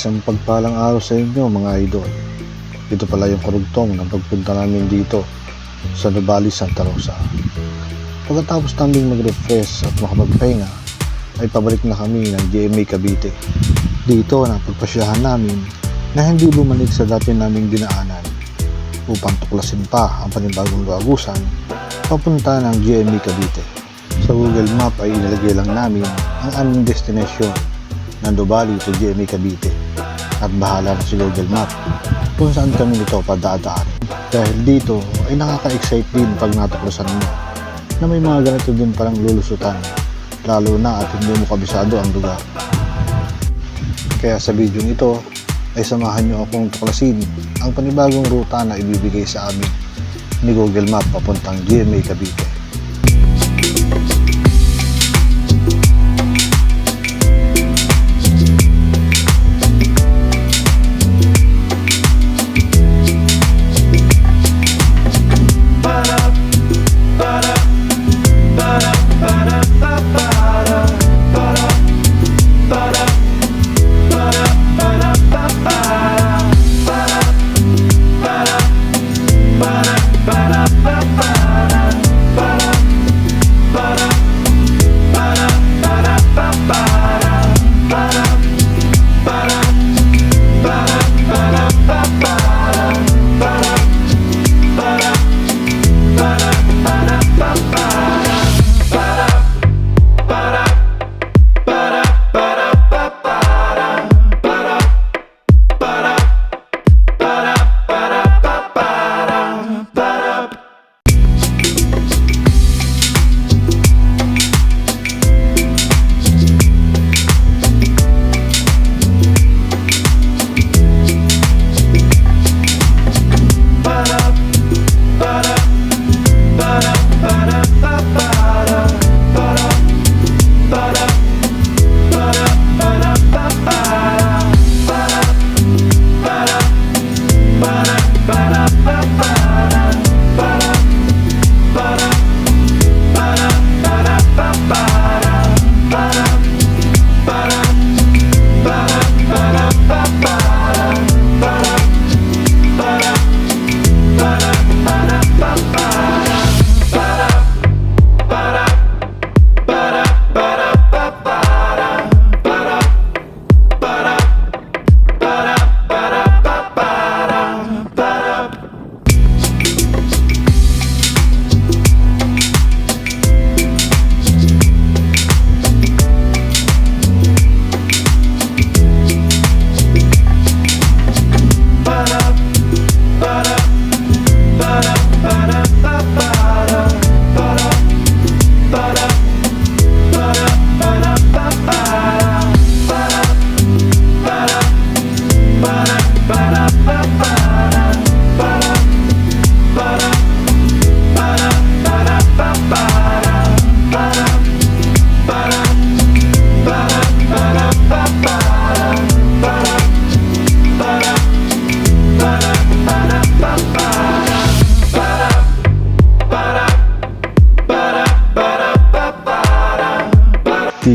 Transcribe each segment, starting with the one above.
Isang pagpalang araw sa inyo mga idol. Ito pala yung karugtong ng pagpunta namin dito sa Nubali, Santa Rosa. Pagkatapos naming mag-refresh at makapagpahinga, ay pabalik na kami ng GMA Cavite. Dito napagpasyahan namin na hindi bumalik sa dati naming dinaanan upang tuklasin pa ang panibagong luagusan papunta ng GMA Cavite. Sa Google Map ay inilagay lang namin ang aming destination ng Dubali to GMA Cavite at bahala na si Google Map kung saan kami nito padadaan. Dahil dito ay nakaka-excite din pag natuklasan mo na may mga ganito din palang lulusutan lalo na at hindi mo kabisado ang lugar. Kaya sa video nito ay samahan nyo akong tuklasin ang panibagong ruta na ibibigay sa amin ni Google Map papuntang GMA Cavite.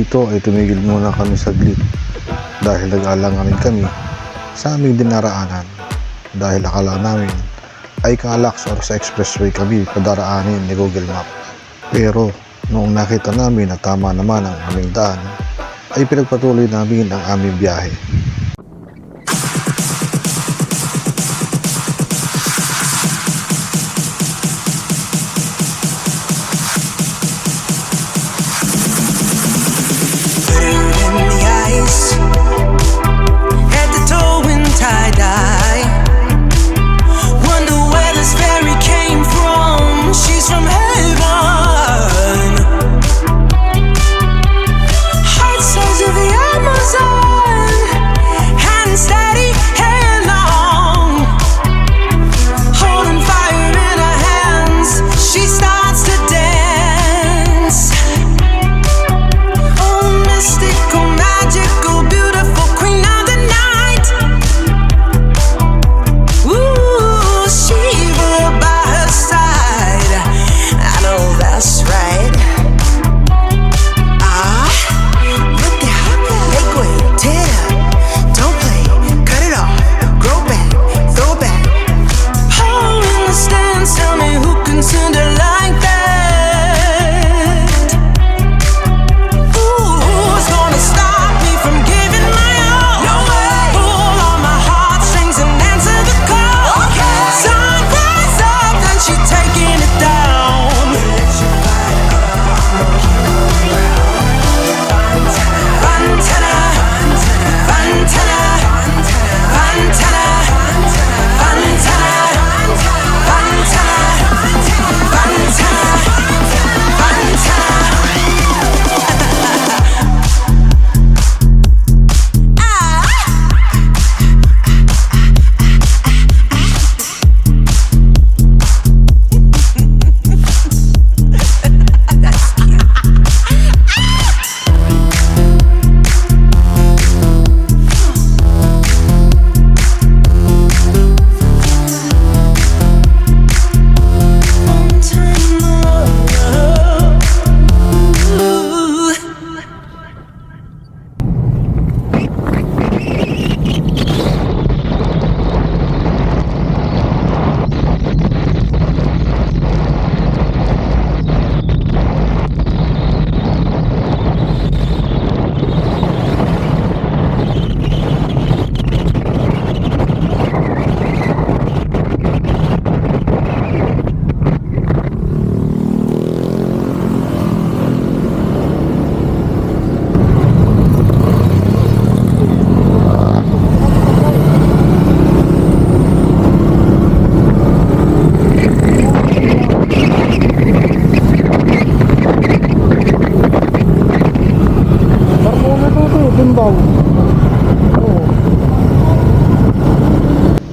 Dito ay tumigil muna kami saglit dahil nag-alanganin kami sa aming dinaraanan dahil akala namin ay Calax or sa expressway kami padaraanin ni Google Map. Pero noong nakita namin na tama naman ang aming daan ay pinagpatuloy namin ang aming biyahe.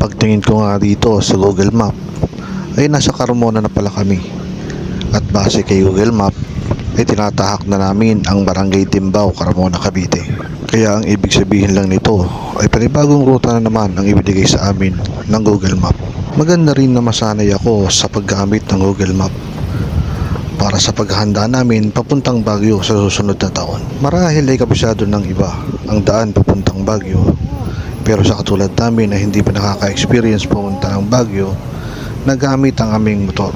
Pagtingin ko nga dito sa Google Map, ay nasa Carmona na pala kami. At base kay Google Map, ay tinatahak na namin ang Barangay Timbao, Carmona, Cavite. Kaya ang ibig sabihin lang nito ay panibagong ruta na naman ang ibigay sa amin ng Google Map. Maganda rin na masanay ako sa paggamit ng Google Map para sa paghahanda namin papuntang Baguio sa susunod na taon. Marahil ay kabisado ng iba ang daan papuntang Baguio pero sa katulad namin na hindi pa nakaka-experience pumunta ng Baguio na gamit ang aming motor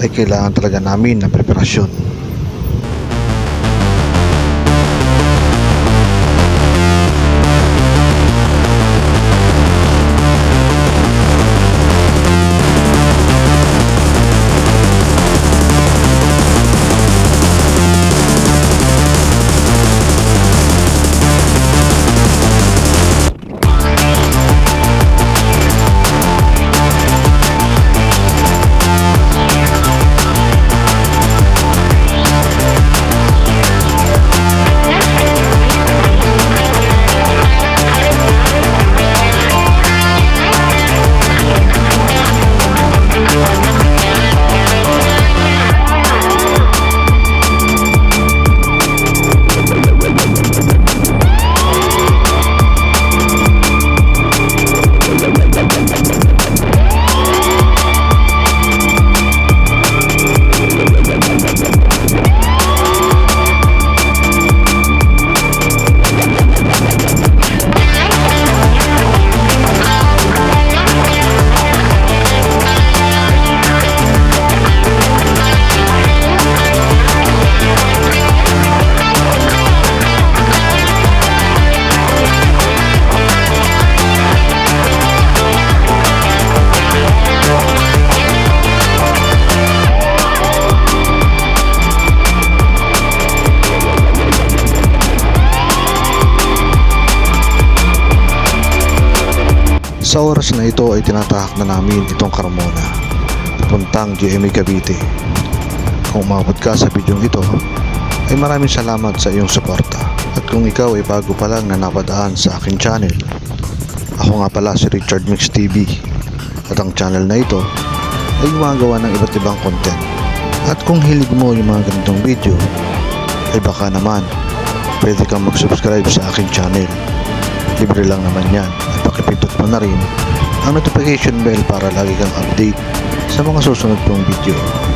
ay kailangan talaga namin ng preparasyon. Oras na ito ay tinatahak na namin itong Carmona papuntang GMA Cavite. Kung umabot ka sa video ito ay maraming salamat sa iyong suporta. At kung ikaw ay bago pa lang na napadaan sa aking channel, ako nga pala si Richard Mix TV at ang channel na ito ay gumagawa ng iba't ibang content. At kung hilig mo yung mga ganitong video, ay baka naman pwede kang mag-subscribe sa aking channel. Libre lang naman yan at pakipindot mo na rin ang notification bell para lagi kang update sa mga susunod kong video.